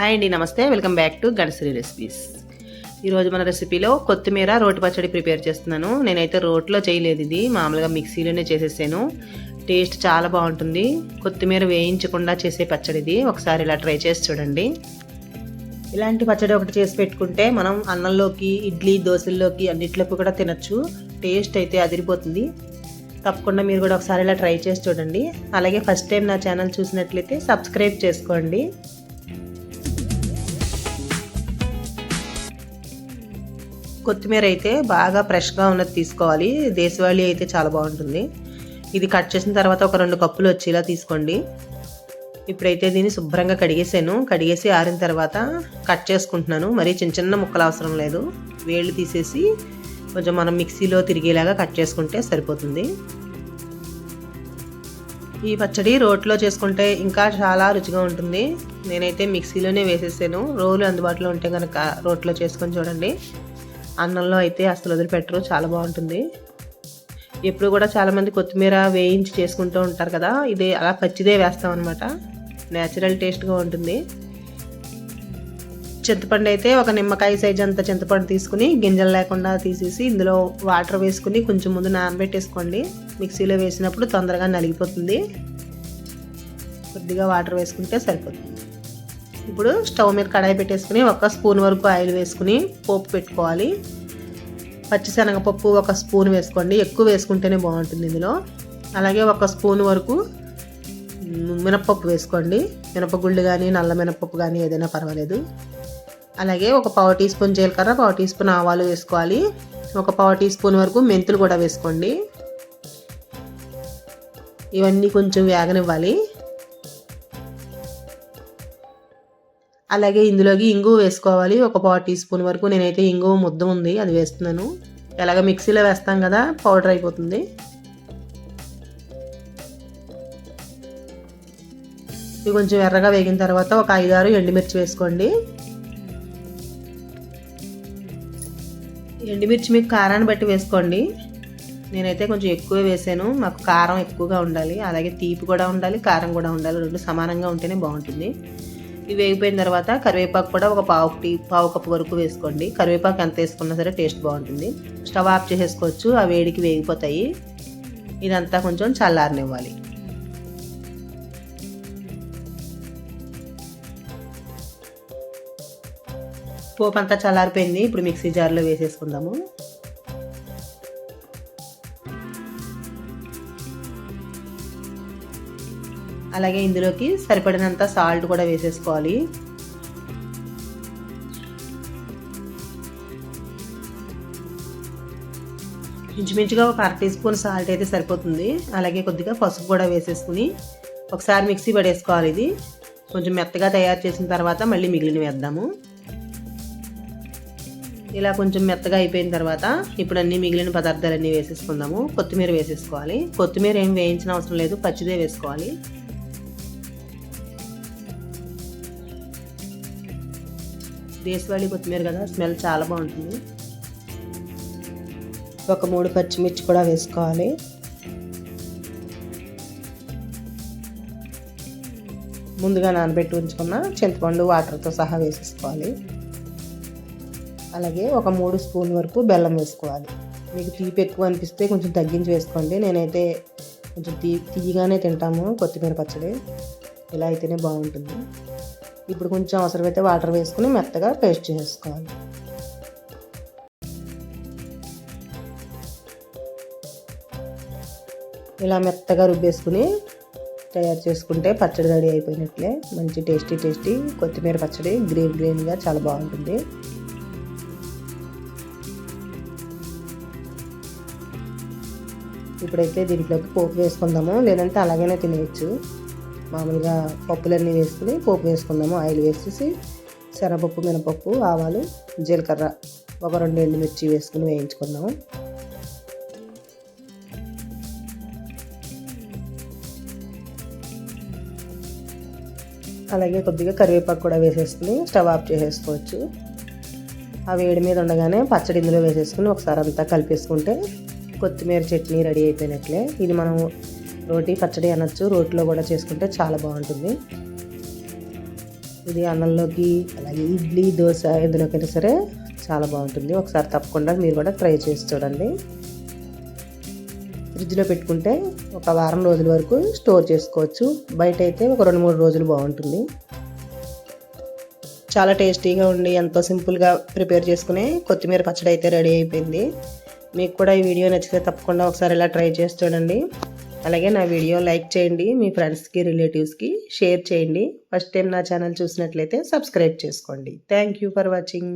Hi అండి నమస్తే. Welcome back to Ganashri recipes. ఈరోజు మన రెసిపీలో కొత్తిమీర రోటి పచ్చడి ప్రిపేర్ చేస్తున్నాను. నేనైతే రోట్లో చేయలేదు ఇది. మామూలుగా మిక్సీలోనే చేసేసాను. టేస్ట్ చాలా బాగుంటుంది. కొత్తిమీర వేయించకుండా చేసే పచ్చడి ఇది. ఒకసారి ఇలా ట్రై చేసి చూడండి. ఇలాంటి పచ్చడి ఒకటి చేసి పెట్టుకుంటే మనం అన్నంలోకి ఇడ్లీ దోశల్లోకి అన్నిట్లోకి కూడా తినచ్చు. టేస్ట్ అయితే అదిరిపోతుంది. తప్పకుండా మీరు కూడా ఒకసారి ఇలా ట్రై చేసి చూడండి. అలాగే ఫస్ట్ టైం నా ఛానల్ చూసినట్లయితే సబ్స్క్రైబ్ చేసుకోండి. కొత్తిమీర అయితే బాగా ఫ్రెష్గా ఉన్నది తీసుకోవాలి. దేశవాళీ అయితే చాలా బాగుంటుంది. ఇది కట్ చేసిన తర్వాత ఒక రెండు కప్పులు వచ్చేలా తీసుకోండి. ఇప్పుడైతే దీన్ని శుభ్రంగా కడిగేసాను. కడిగేసి ఆరిన తర్వాత కట్ చేసుకుంటున్నాను. మరీ చిన్న చిన్న ముక్కలు అవసరం లేదు. వేళ్ళు తీసేసి కొంచెం మనం మిక్సీలో తిరిగేలాగా కట్ చేసుకుంటే సరిపోతుంది. ఈ పచ్చడి రోట్లో చేసుకుంటే ఇంకా చాలా రుచిగా ఉంటుంది. నేనైతే మిక్సీలోనే వేసేసాను. రోలు అందుబాటులో ఉంటే కనుక రోట్లో చేసుకొని చూడండి. అన్నంలో అయితే అసలు వదిలిపెట్టరు చాలా బాగుంటుంది. ఎప్పుడు కూడా చాలామంది కొత్తిమీర వేయించి చేసుకుంటూ ఉంటారు కదా ఇది అలా పచ్చిదే వేస్తాం అనమాట న్యాచురల్ టేస్ట్గా ఉంటుంది. చింతపండు అయితే ఒక నిమ్మకాయ సైజ్ అంత చింతపండు తీసుకుని గింజలు లేకుండా తీసేసి ఇందులో వాటర్ వేసుకుని కొంచెం ముందు నానబెట్టేసుకోండి. మిక్సీలో వేసినప్పుడు తొందరగా నలిగిపోతుంది. కొద్దిగా వాటర్ వేసుకుంటే సరిపోతుంది. ఇప్పుడు స్టవ్ మీద కడాయి పెట్టేసుకుని ఒక స్పూన్ వరకు ఆయిల్ వేసుకుని పోపు పెట్టుకోవాలి. పచ్చిశనగపప్పు ఒక స్పూన్ వేసుకోండి. ఎక్కువ వేసుకుంటేనే బాగుంటుంది ఇందులో. అలాగే ఒక స్పూన్ వరకు మినప్పప్పు వేసుకోండి. మినపగుళ్ళు కానీ నల్ల మినపప్పు కానీ ఏదైనా పర్వాలేదు. అలాగే ఒక పావు టీ స్పూన్ జీలకర్ర పావు టీ స్పూన్ ఆవాలు వేసుకోవాలి. ఒక పావు టీ స్పూన్ వరకు మెంతులు కూడా వేసుకోండి. ఇవన్నీ కొంచెం వేగనివ్వాలి. అలాగే ఇందులోకి ఇంగువ వేసుకోవాలి. ఒక పావు టీ స్పూన్ వరకు నేనైతే ఇంగువ ముద్ద ఉంది అది వేస్తున్నాను. ఎలాగ మిక్సీలో వేస్తాం కదా పౌడర్ అయిపోతుంది. ఇవి కొంచెం ఎర్రగా వేగిన తర్వాత ఒక ఐదారు ఎండుమిర్చి వేసుకోండి. ఎండుమిర్చి మీకు కారాన్ని బట్టి వేసుకోండి. నేనైతే కొంచెం ఎక్కువ వేసాను. మాకు కారం ఎక్కువగా ఉండాలి. అలాగే తీపి కూడా ఉండాలి కారం కూడా ఉండాలి. రెండు సమానంగా ఉంటేనే బాగుంటుంది. ఇవి వేగిపోయిన తర్వాత కరివేపాకు కూడా ఒక పావు టీ పావు కప్పు వరకు వేసుకోండి. కరివేపాకు ఎంత వేసుకున్నా సరే టేస్ట్ బాగుంటుంది. స్టవ్ ఆఫ్ చేసేసుకోవచ్చు ఆ వేడికి వేగిపోతాయి. ఇదంతా కొంచెం చల్లారనివ్వాలి. పోపు అంతా చల్లారిపోయింది. ఇప్పుడు మిక్సీ జార్లో వేసేసుకుందాము. అలాగే ఇందులోకి సరిపడినంత సాల్ట్ కూడా వేసేసుకోవాలి. ఇంచుమించుగా ఒక అర టీ స్పూన్ సాల్ట్ అయితే సరిపోతుంది. అలాగే కొద్దిగా పసుపు కూడా వేసేసుకుని ఒకసారి మిక్సీ పడేసుకోవాలి ఇది. కొంచెం మెత్తగా తయారు చేసిన తర్వాత మళ్ళీ మిగిలిన వేద్దాము. ఇలా కొంచెం మెత్తగా అయిపోయిన తర్వాత ఇప్పుడు అన్ని మిగిలిన పదార్థాలన్నీ వేసేసుకుందాము. కొత్తిమీర వేసేసుకోవాలి. కొత్తిమీర ఏం వేయించిన అవసరం లేదు. పచ్చిదే వేసుకోవాలి. దేశవాళీ కొత్తిమీర కదా స్మెల్ చాలా బాగుంటుంది. ఒక మూడు పచ్చిమిర్చి కూడా వేసుకోవాలి. ముందుగా నానబెట్టి ఉంచుకున్న చింతపండు వాటర్తో సహా వేసేసుకోవాలి. అలాగే ఒక మూడు స్పూన్ వరకు బెల్లం వేసుకోవాలి. మీకు తీపి ఎక్కువ అనిపిస్తే కొంచెం తగ్గించి వేసుకోండి. నేనైతే కొంచెం తీ తీయగానే తింటాము కొత్తిమీర పచ్చడి. ఇలా అయితేనే బాగుంటుంది. ఇప్పుడు కొంచెం అవసరమైతే వాటర్ వేసుకుని మెత్తగా పేస్ట్ చేసుకోవాలి. ఇలా మెత్తగా రుబ్బేసుకుని తయారు చేసుకుంటే పచ్చడి రెడీ అయిపోయినట్లే. మంచి టేస్టీ టేస్టీ కొత్తిమీర పచ్చడి గ్రీన్ గ్రీన్గా చాలా బాగుంటుంది. ఇప్పుడైతే దీంట్లోకి పోపు వేసుకుందాము. లేదంటే అలాగనే తినేయచ్చు. మామూలుగా పప్పులన్నీ వేసుకుని పోపు వేసుకున్నాము ఆయిల్ వేసేసి శనగపప్పు మినపప్పు ఆవాలు జీలకర్ర ఒక రెండు ఎండుమిర్చి వేసుకుని వేయించుకున్నాము అలాగే కొద్దిగా కరివేపాకు కూడా వేసేసుకుని స్టవ్ ఆఫ్ చేసేసుకోవచ్చు. ఆ వేడి మీద ఉండగానే పచ్చడి ఇందులో వేసేసుకుని ఒకసారి అంతా కలిపేసుకుంటే కొత్తిమీర చట్నీ రెడీ అయిపోయినట్లే. ఇది మనం రోటీ పచ్చడి అనొచ్చు. రోటీలో కూడా చేసుకుంటే చాలా బాగుంటుంది. ఇది అన్నంలోకి అలాగే ఇడ్లీ దోశ ఎందులోకైనా సరే చాలా బాగుంటుంది. ఒకసారి తప్పకుండా మీరు కూడా ట్రై చేసి చూడండి. ఫ్రిడ్జ్లో పెట్టుకుంటే ఒక వారం రోజుల వరకు స్టోర్ చేసుకోవచ్చు. బయట అయితే ఒక రెండు మూడు రోజులు బాగుంటుంది. చాలా టేస్టీగా ఉండి ఎంతో సింపుల్గా ప్రిపేర్ చేసుకునే కొత్తిమీర పచ్చడి అయితే రెడీ అయిపోయింది. మీకు కూడా ఈ వీడియో నచ్చితే తప్పకుండా ఒకసారి ఇలా ట్రై చేసి చూడండి. అలాగే నా వీడియో లైక్ చేయండి మీ ఫ్రెండ్స్కి రిలేటివ్స్కి షేర్ చేయండి. ఫస్ట్ టైం నా ఛానల్ చూసినట్లయితే సబ్స్క్రైబ్ చేసుకోండి. Thank you for watching.